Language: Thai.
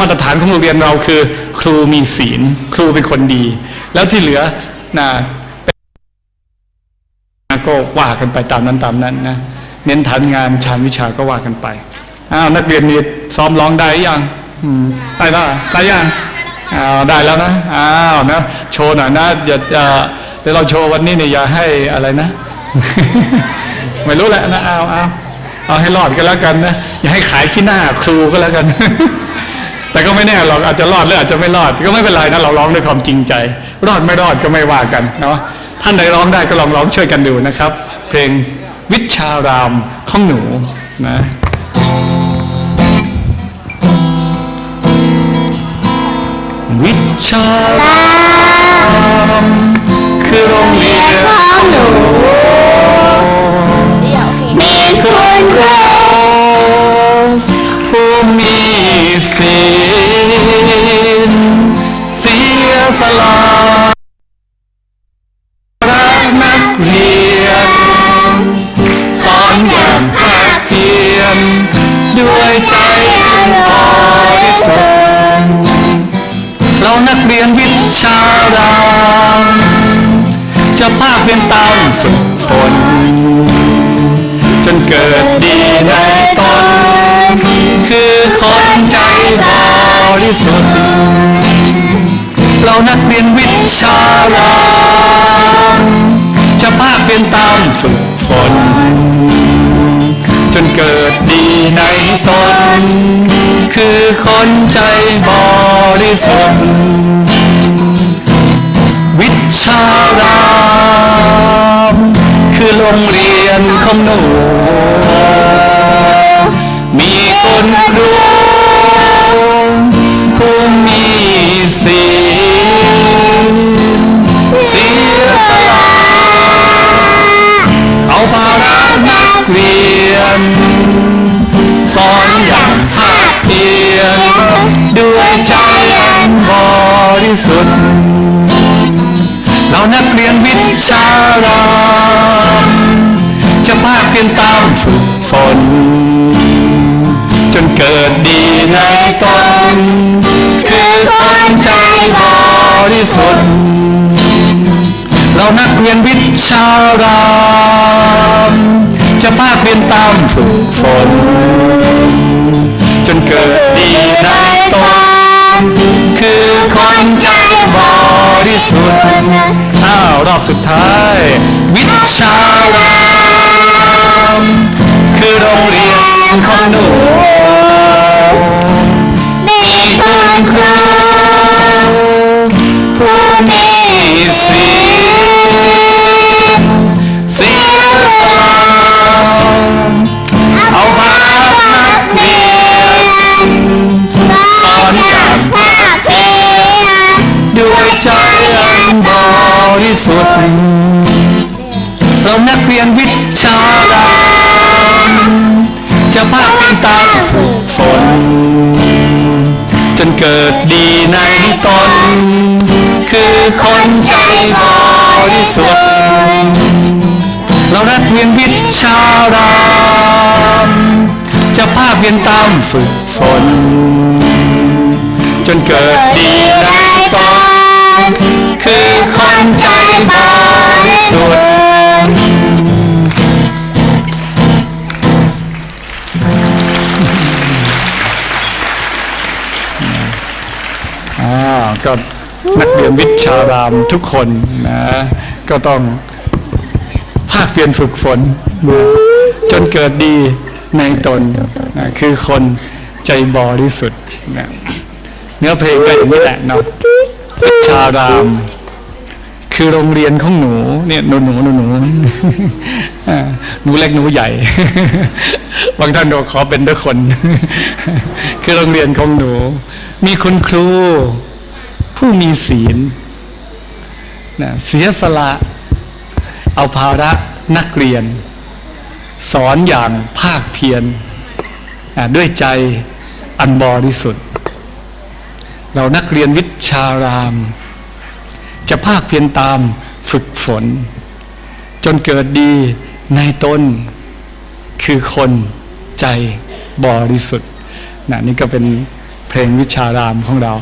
มาตรฐานของโรงเรียนเราคือ ครูมีศีล ครูเป็นคนดี แล้วที่เหลือนะก็ว่ากันไปตามนั้นตามนั้นนะเน้นฐานงานชานวิชาก็ว่ากันไปอ้าวนักเรียนนี่ซ้อมร้องได้ยังได้แล้วได้ยังอ้าวได้แล้วนะอ้าวนะโชว์หน่อยนะอย่าอย่าเดี๋ยวเราโชว์วันนี้เนี่ยอย่าให้อะไรนะ ไม่รู้แหละนะเอาเอาเอาให้รอดก็แล้วกันนะอย่าให้ขายขี้หน้าครูก็แล้วกัน แต่ก็ไม่แน่หรอกอาจจะรอดหรืออาจจะไม่รอดก็ไม่เป็นไรนะเราร้องด้วยความจริงใจ รอดไม่รอดก็ไม่ว่ากันเนาะท่านใดร้องได้ก็ลองร้องช่วยกันดูนะครับ เพลงวิชารามของหนูนะวิชารามคือโรงเรียนของหนู ยนวิชารามจะภาคเพียรตามฝึกฝนจนเกิดดีในตน คือคนใจบริสุทธิ์เรานักเรียนวิชารามจะภาคเพียรตามฝึกฝน จนเกิดดีในตน คือคนใจบริสุทธิ์ารามคือโรงเรียนของหนู มีคุณครูผู้มีศีลเสียสละเอาภาระนักเรียน สอนอย่างภาคเพียรด้วยใจอันบริสุทธิ์ เรานักเรียนวิชารามจะภาคเพียรตามฝึกฝน จนเกิดดีในตนคือคนใจบริสุทธิ์เรานักเรียนวิชารามจะภาคเพียรตามฝึกฝน จนเกิดดีในตนคือคนใจบริ สุทธิ์อ้าวรอบสุดท้าย วิชารามคือโรงเรียนของหนูมีคุณครูผู้มีศีลเสียสละเอาภา ริสุทธิ์ เรานักเรียนวิชารามจะภาคเป็นตามฝึกฝน จนเกิดดีในตน คือคนใจบริสุทธิ์ เรานักเรียนวิชารามจะภาคเพียรตามฝึกฝน จนเกิดดี คือคนใจบริสุทธิ์อ่าก็นักเรียนวิชารามทุกคนนะก็ต้องภาคเพียรฝึกฝนนะจนเกิดดีในตนนะคือคนใจบริสุทธิ์นะเนื้อเพลงก็อย่างนี้แหละเนาะวิชาราม คือโรงเรียนของหนูเนี่ยหนูหนูหนูหนูหนูเล็กหนูใหญ่ บางท่านก็ขอเป็นทุกคน คือโรงเรียนของหนู มีคุณครู ผู้มีศีลนะเสียสละ เอาภาระนักเรียน สอนอย่างภาคเพียรด้วยใจอันบริสุทธิ์ เรานักเรียนวิชาราม จะภาคเพียรตามฝึกฝน จนเกิดดีในตนคือคนใจบริสุทธิ์นะนี่ก็เป็นเพลงวิชารามของเรา